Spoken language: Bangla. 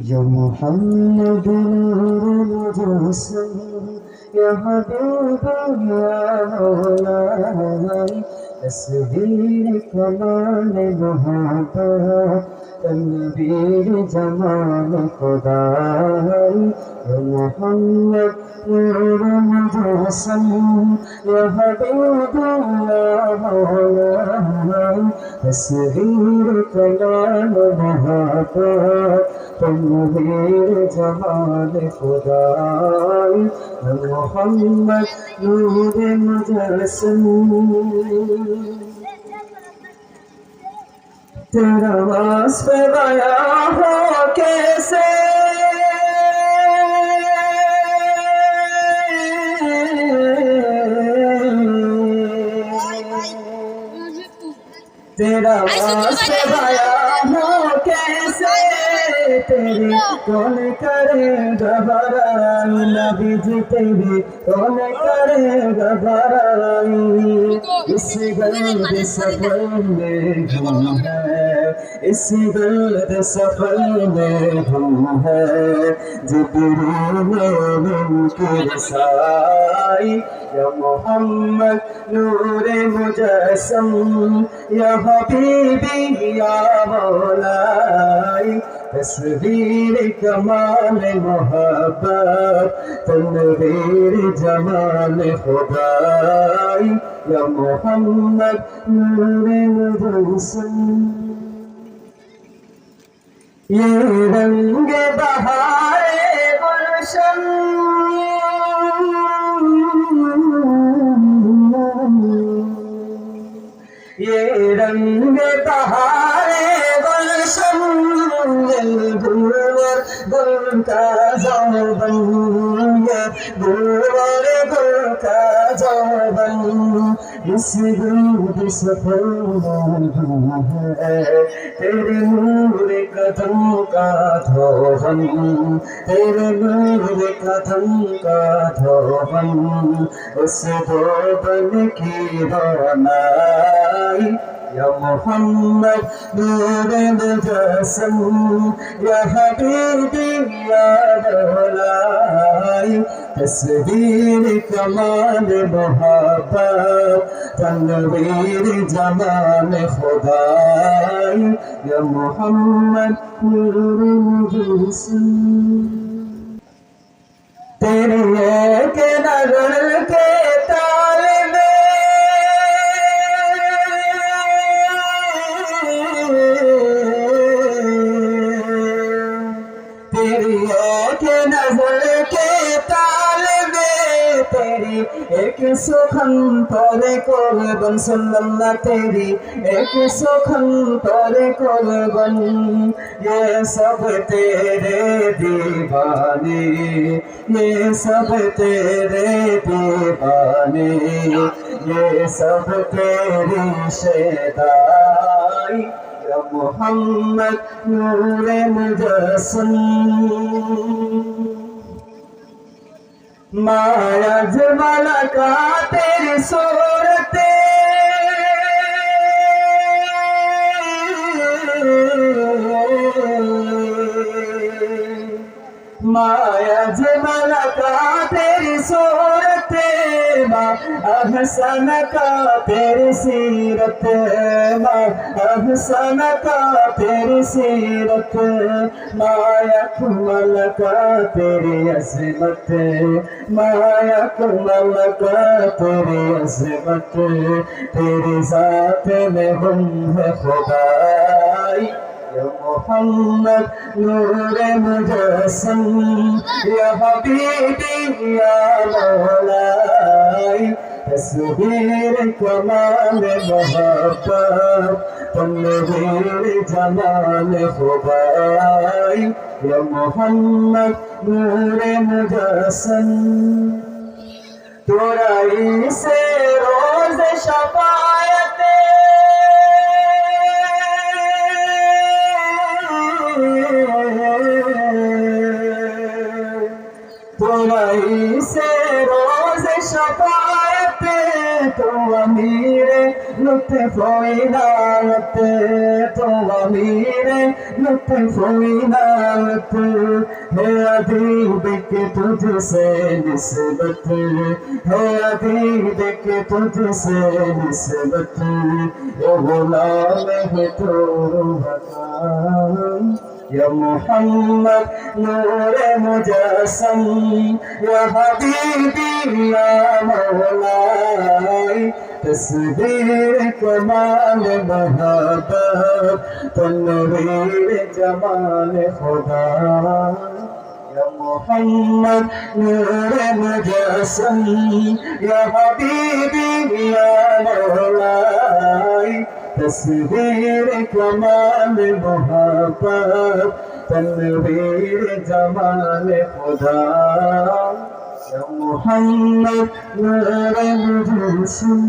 Ya Muhammedun Rasul Ya Habibullah तस्वीर कमाल महाता तनवीर जमाल खुदा मोहम्मद नूर मदरसन यह तस्वीर कमाल महाता তনবীর জাহান খুদাই মোহাম্মদ নূরে মুজাসম তেরা ওয়াস पे गाया हो वास्फ गया कैसे तेरे कौन करे घबराई? नबी जी तेरी कौन करे घबराई? इस गंद सफर में हम है इस गंद सफर में हम है जिब्रील मुनकर साई या मोहम्मद नूर मुजस्सम या हबीबी या मौलाई تصویر کمال محبت، تنویر جمال خدائی، یا محمد نور مدرسن یہ رنگ بہار گلشن۔ یہ رنگ banya dilwar dilka jaban bisgun bisfan tere noor kadam ka thovan tere noor kadam ka thovan us do ban ki banai يا محمد نور فسم يا حبيبي يا مولاي تسبيل كمال محبت تنوير جمال خداي يا محمد نور فسم تیرے কিছুক্ষণ পরে করবেন সাল্লাল্লাহ তেরি। কিছুক্ষণ পরে করবেন, এ সব তেরে দিবানি। এ সব তেরে দিবানি। এ সব তেরি মোহাম্মদ নূরে মুজাসম। মায়াজ মালাকাতের সোরতে। মায়াজ মালাকাত अहसन का तेरी सीरत माँ अहसन का तेरी सीरत माया कुमल का तेरी अजमत माया कुमल का तेरी अजमत तेरी जात में हम है खुदाई يا محمد نور مجسم يا حبيبي يا مولاي تسبير كمال محبة تنوير جمال خداي يا محمد نور مجسم ترائی سے روز شفاعت से रोज शफायत तो अमीर लुत्फ इनायत तो अमीर लुत्फ इनायत है अदीब के तुझसे निस्बत है अदीब के तुझसे निस्बत ये गुलाम है तो बता يا محمد نور مجسم يا حبيبي يا مولاي تسبيح كمال محبت تنوير جمال خدا يا محمد نور مجسم يا حبيبي يا مولاي তসবীর কমাল মহাপাপ তনবীর জমাল খুদা মোহাম্মদ নরম রসুল